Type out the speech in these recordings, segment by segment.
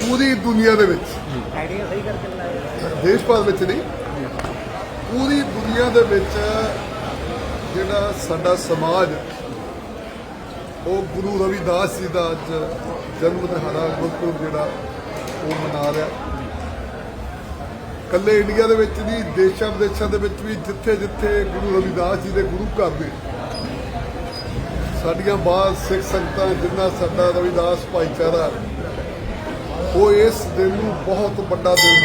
ਪੂਰੀ ਦੁਨੀਆ ਦੇ ਵਿੱਚ। ਦੇਸ਼ ਭਰ ਵਿੱਚ ਨਹੀਂ। ਪੂਰੀ ਦੁਨੀਆ ਦੇ ਵਿੱਚ ਜਿਹੜਾ ਸਾਡਾ ਸਮਾਜ ਉਹ ਗੁਰੂ ਰਵਿਦਾਸ ਜੀ ਦਾ ਅੱਜ ਜਨਮ ਦਿਹਾੜਾ ਗੁਰਪੁਰਬ ਜਿਹੜਾ ਉਹ ਮਨਾ ਰਿਹਾ। ਕੱਲੇ ਇੰਡੀਆ ਦੇ ਵਿੱਚ ਨਹੀਂ ਦੇਸ਼ਾਂ ਵਿਦੇਸ਼ਾਂ ਦੇ ਵਿੱਚ ਵੀ ਜਿੱਥੇ ਜਿੱਥੇ ਗੁਰੂ ਰਵਿਦਾਸ ਜੀ ਦੇ ਗੁਰੂ ਘਰ ਨੇ। ਸਾਡੀਆਂ ਬਾਦ ਸਿੱਖ ਸੰਗਤਾਂ ਜਿੰਨਾ ਸਾਡਾ ਰਵਿਦਾਸ ਭਾਈਚਾਰਾ ਉਹ ਇਸ ਦਿਨ ਨੂੰ ਬਹੁਤ ਵੱਡਾ ਦਿਨ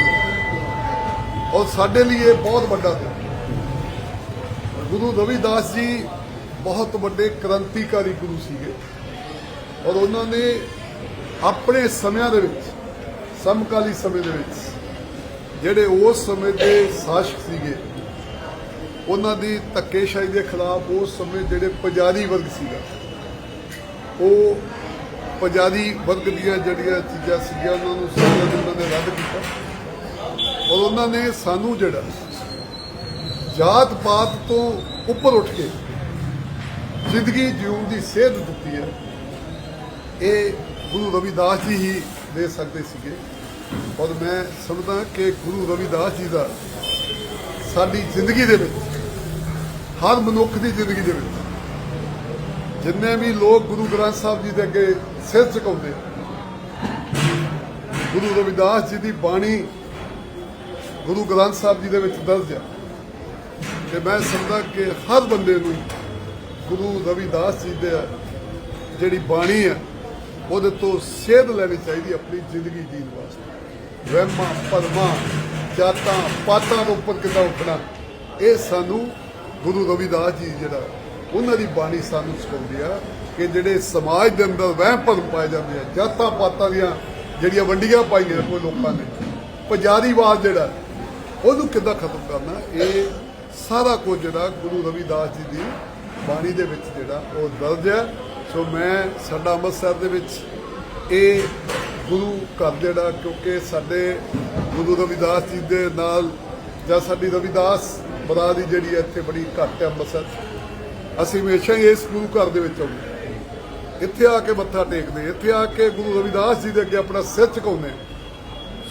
ਔਰ ਸਾਡੇ ਲਈ ਇਹ ਬਹੁਤ ਵੱਡਾ ਦਿਨ ਗੁਰੂ ਰਵਿਦਾਸ ਜੀ ਬਹੁਤ ਵੱਡੇ ਕ੍ਰਾਂਤੀਕਾਰੀ ਗੁਰੂ ਸੀਗੇ। ਔਰ ਉਹਨਾਂ ਨੇ ਆਪਣੇ ਸਮਿਆਂ ਦੇ ਵਿੱਚ, ਸਮਕਾਲੀ ਸਮੇਂ ਦੇ ਵਿੱਚ, ਜਿਹੜੇ ਉਸ ਸਮੇਂ ਦੇ ਸ਼ਾਸਕ ਸੀਗੇ, ਉਹਨਾਂ ਦੀ ਧੱਕੇਸ਼ਾਹੀ ਦੇ ਖਿਲਾਫ ਉਸ ਸਮੇਂ ਜਿਹੜੇ ਪੁਜਾਰੀ ਵਰਗ ਸੀਗਾ, ਉਹ ਪੰਜਾਬੀ ਵਰਗ ਦੀਆਂ ਜਿਹੜੀਆਂ ਚੀਜ਼ਾਂ ਸੀਗੀਆਂ, ਉਹਨਾਂ ਨੂੰ ਸਾਰਿਆਂ ਨੂੰ ਉਹਨਾਂ ਨੇ ਰੱਦ ਕੀਤਾ। ਔਰ ਉਹਨਾਂ ਨੇ ਸਾਨੂੰ ਜਿਹੜਾ ਜਾਤ ਪਾਤ ਤੋਂ ਉੱਪਰ ਉੱਠ ਕੇ ਜ਼ਿੰਦਗੀ ਜਿਉਣ ਦੀ ਸੇਧ ਦਿੱਤੀ ਹੈ, ਇਹ ਗੁਰੂ ਰਵਿਦਾਸ ਜੀ ਹੀ ਦੇ ਸਕਦੇ ਸੀਗੇ। ਔਰ ਮੈਂ ਸਮਝਦਾ ਕਿ ਗੁਰੂ ਰਵਿਦਾਸ ਜੀ ਦਾ ਸਾਡੀ ਜ਼ਿੰਦਗੀ ਦੇ ਵਿੱਚ, ਹਰ ਮਨੁੱਖ ਦੀ ਜ਼ਿੰਦਗੀ ਦੇ ਵਿੱਚ, ਜਿੰਨੇ ਵੀ ਲੋਕ ਗੁਰੂ ਗ੍ਰੰਥ ਸਾਹਿਬ ਜੀ ਦੇ ਅੱਗੇ ਸਿਰ ਝੁਕਾਉਂਦੇ ਗੁਰੂ ਰਵਿਦਾਸ ਜੀ ਦੀ ਬਾਣੀ ਗੁਰੂ ਗ੍ਰੰਥ ਸਾਹਿਬ ਜੀ ਦੇ ਵਿੱਚ ਦਰਜ ਹੈ ਤੇ ਮੈਂ ਸਮਝਦਾ ਕਿ ਹਰ ਬੰਦੇ ਨੂੰ ਗੁਰੂ ਰਵਿਦਾਸ ਜੀ ਦੇ ਜਿਹੜੀ ਬਾਣੀ ਹੈ ਉਹਦੇ ਤੋਂ ਸੇਧ ਲੈਣੀ ਚਾਹੀਦੀ ਆਪਣੀ ਜ਼ਿੰਦਗੀ ਜੀਣ ਵਾਸਤੇ। ਵਹਿਮਾਂ ਪਰਮਾ ਜਾਤਾਂ, ਪਾਤਾਂ ਤੋਂ ਉੱਪਰ ਕਿੱਦਾਂ ਉੱਠਣਾ, ਇਹ ਸਾਨੂੰ ਗੁਰੂ ਰਵਿਦਾਸ ਜੀ ਜਿਹੜਾ, ਉਹਨਾਂ ਦੀ ਬਾਣੀ ਸਾਨੂੰ ਸਿਖਾਉਂਦੀ ਆ। ਕਿ ਜਿਹੜੇ ਸਮਾਜ ਦੇ ਅੰਦਰ ਵਹਿਮ ਭਰਮ ਪਾਏ ਜਾਂਦੇ ਆ, ਜਾਤਾਂ ਪਾਤਾਂ ਦੀਆਂ ਜਿਹੜੀਆਂ ਵੰਡੀਆਂ ਪਾਈਆਂ ਕੋਈ ਲੋਕਾਂ ਨੇ ਪੰਜਾਬੀਵਾਦ ਜਿਹੜਾ, ਉਹਨੂੰ ਕਿੱਦਾਂ ਖਤਮ ਕਰਨਾ? ਇਹ ਸਾਰਾ ਕੁਝ ਜਿਹੜਾ ਗੁਰੂ ਰਵਿਦਾਸ ਜੀ ਦੀ ਬਾਣੀ ਦੇ ਵਿੱਚ ਜਿਹੜਾ ਉਹ ਦਰਜ ਹੈ। ਸੋ ਮੈਂ ਸਾਡਾ ਅੰਮ੍ਰਿਤਸਰ ਦੇ ਵਿੱਚ ਇਹ ਗੁਰੂ ਘਰ ਜਿਹੜਾ, ਕਿਉਂਕਿ ਸਾਡੇ ਗੁਰੂ ਰਵਿਦਾਸ ਜੀ ਦੇ ਨਾਲ ਜਾਂ ਸਾਡੀ ਰਵਿਦਾਸ ਬਰਾਦਰੀ ਜਿਹੜੀ ਹੈ, ਇੱਥੇ ਬੜੀ ਘੱਟ ਹੈ ਅੰਮ੍ਰਿਤਸਰ। 'ਚ। ਅਸੀਂ ਹਮੇਸ਼ਾ ਹੀ ਇਸ ਗੁਰੂ ਘਰ ਦੇ ਵਿੱਚ ਆਉਂਦੇ ਇੱਥੇ ਆ ਕੇ ਮੱਥਾ ਟੇਕਦੇ ਇੱਥੇ ਆ ਕੇ ਗੁਰੂ ਰਵਿਦਾਸ ਜੀ ਦੇ ਅੱਗੇ ਆਪਣਾ ਸਿਰ ਝੁਕਾਉਂਦੇ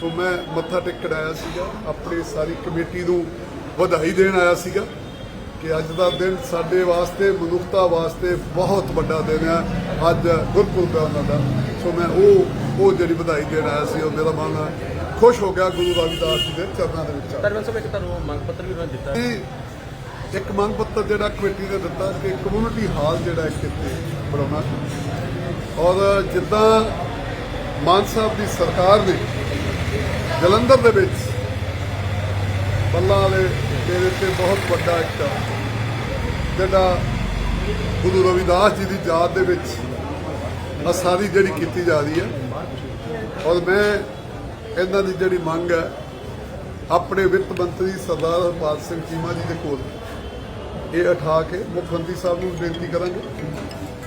ਸੋ ਮੈਂ ਮੱਥਾ ਟੇਕਣ ਆਇਆ ਸੀਗਾ ਆਪਣੀ ਸਾਰੀ ਕਮੇਟੀ ਨੂੰ ਵਧਾਈ ਦੇਣ ਆਇਆ ਸੀਗਾ ਕਿ ਅੱਜ ਦਾ ਦਿਨ ਸਾਡੇ ਵਾਸਤੇ ਮਨੁੱਖਤਾ ਵਾਸਤੇ ਬਹੁਤ ਵੱਡਾ ਦਿਨ ਹੈ ਅੱਜ ਗੁਰਪੁਰਬ ਹੈ ਉਹਨਾਂ ਦਾ। ਸੋ ਮੈਂ ਉਹ ਉਹ ਜਿਹੜੀ ਵਧਾਈ ਦੇਣ ਆਇਆ ਸੀ ਉਹ ਮੇਰਾ ਮਨ ਖੁਸ਼ ਹੋ ਗਿਆ ਗੁਰੂ ਰਵਿਦਾਸ ਜੀ ਦੇ ਚਰਨਾਂ ਦੇ ਵਿੱਚ। ਧਰਮਨ ਸਾਹਿਬ ਇੱਕ ਤੁਹਾਨੂੰ ਮੰਗ ਪੱਤਰ ਵੀ ਉਹਨਾਂ ਦਿੱਤਾ। ਇੱਕ ਮੰਗ ਪੱਤਰ ਜਿਹੜਾ ਕਮੇਟੀ ਨੇ ਦਿੱਤਾ ਕਿ ਕਮਿਊਨਿਟੀ ਹਾਲ ਜਿਹੜਾ ਇੱਥੇ ਬਣਾਉਣਾ। ਔਰ ਜਿੱਦਾਂ ਮਾਨ ਸਾਹਿਬ ਦੀ ਸਰਕਾਰ ਨੇ ਜਲੰਧਰ ਦੇ ਵਿੱਚ ਬੱਲਾ ਵਾਲੇ ਦੇ ਤੇ ਬਹੁਤ ਵੱਡਾ ਇੱਕ ਜਿਹੜਾ ਗੁਰੂ ਰਵਿਦਾਸ ਜੀ ਦੀ ਯਾਦ ਦੇ ਵਿੱਚ ਅਸਾਰੀ ਜਿਹੜੀ ਕੀਤੀ ਜਾ ਰਹੀ ਹੈ। ਔਰ ਮੈਂ ਇਹਨਾਂ ਦੀ ਜਿਹੜੀ ਮੰਗ ਹੈ, ਆਪਣੇ ਵਿੱਤ ਮੰਤਰੀ ਸਰਦਾਰ ਹਰਪਾਲ ਸਿੰਘ ਚੀਮਾ ਜੀ ਦੇ ਕੋਲ ਇਹ ਉਠਾ ਕੇ ਮੁੱਖ ਮੰਤਰੀ ਸਾਹਿਬ ਨੂੰ ਬੇਨਤੀ ਕਰਾਂਗੇ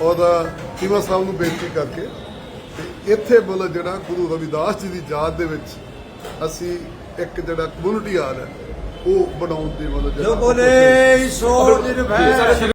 ਔਰ ਚੀਮਾ ਸਾਹਿਬ ਨੂੰ ਬੇਨਤੀ ਕਰਕੇ ਤੇ ਇੱਥੇ ਮਤਲਬ ਜਿਹੜਾ ਗੁਰੂ ਰਵਿਦਾਸ ਜੀ ਦੀ ਯਾਦ ਦੇ ਵਿੱਚ ਅਸੀਂ ਇੱਕ ਜਿਹੜਾ ਕਮਿਊਨਿਟੀ ਹਾਲ ਹੈ ਉਹ ਬਣਾਉਣ ਦੀ ਮਤਲਬ ਜੋ ਬੋਲੇ ਸੋ ਨਿਰਭੈ।